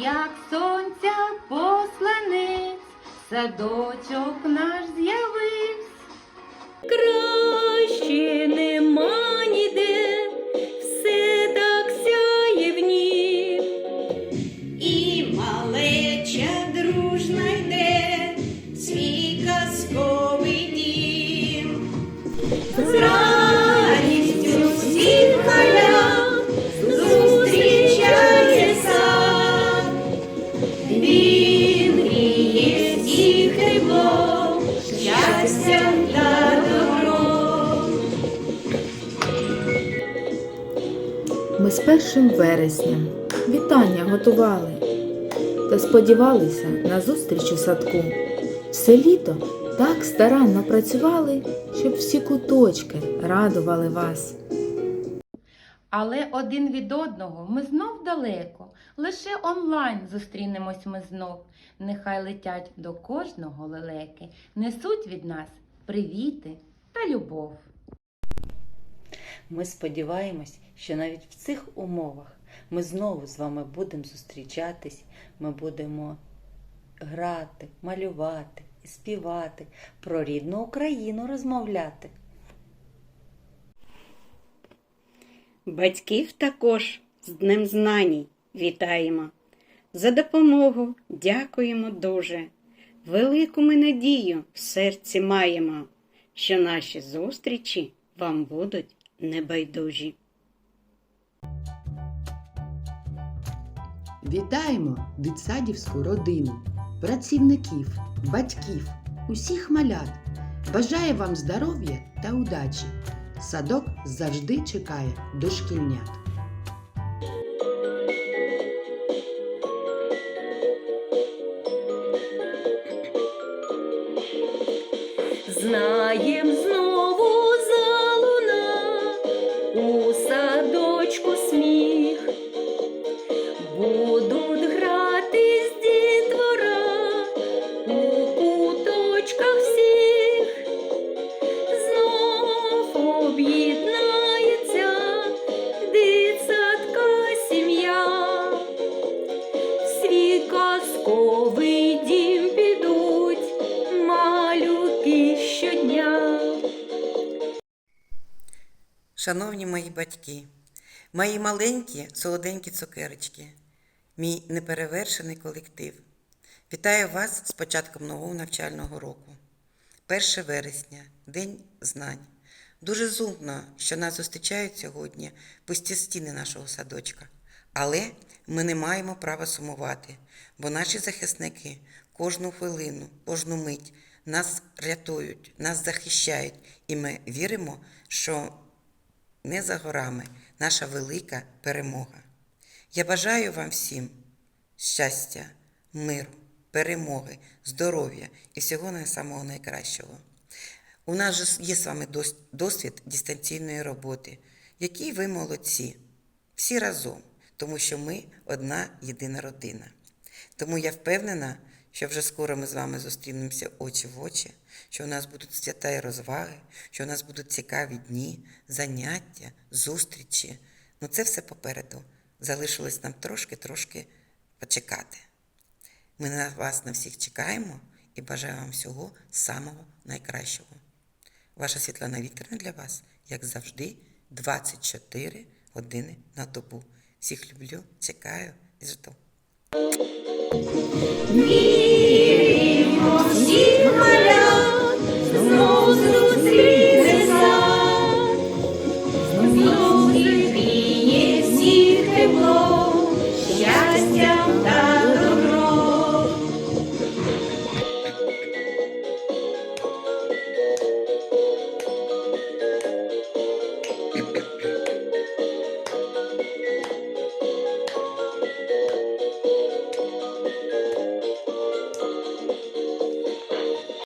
як сонця посланець, садочок наш з'явився. Ми з першим вересням вітання готували та сподівалися на зустріч у садку. Все літо так старанно працювали, щоб всі куточки радували вас. Але один від одного ми знов далеко, лише онлайн зустрінемось ми знов. Нехай летять до кожного лелеки, несуть від нас привіти та любов. Ми сподіваємось, що навіть в цих умовах ми знову з вами будемо зустрічатись, ми будемо грати, малювати співати, про рідну Україну розмовляти. Батьків також з Днем Знаній вітаємо. За допомогу дякуємо дуже. Велику ми надію в серці маємо, що наші зустрічі вам будуть небайдужі. Вітаємо дитсадівську родину, працівників, батьків, усіх малят. Бажає вам здоров'я та удачі. Садок завжди чекає дошкільнят. Знаєм знову Шановні мої батьки, мої маленькі солоденькі цукерочки, мій неперевершений колектив. Вітаю вас з початком нового навчального року. 1 вересня, День знань. Дуже зумно, що нас зустрічають сьогодні пусті стіни нашого садочка. Але ми не маємо права сумувати, бо наші захисники кожну хвилину, кожну мить нас рятують, нас захищають, і ми віримо, що не за горами наша велика перемога. Я бажаю вам всім щастя, миру, перемоги, здоров'я і всього самого найкращого. У нас же є з вами досвід дистанційної роботи, який ви молодці, всі разом, тому що ми одна єдина родина. Тому я впевнена, що вже скоро ми з вами зустрінемося очі в очі, що у нас будуть свята і розваги, що у нас будуть цікаві дні, заняття, зустрічі. Ну це все попереду. Залишилось нам трошки-трошки почекати. Ми на вас на всіх чекаємо і бажаю вам всього самого найкращого. Ваша Світлана Вікторівна для вас, як завжди, 24 години на добу. Всіх люблю, чекаю і жду. Віримо всіх маля, знов знову.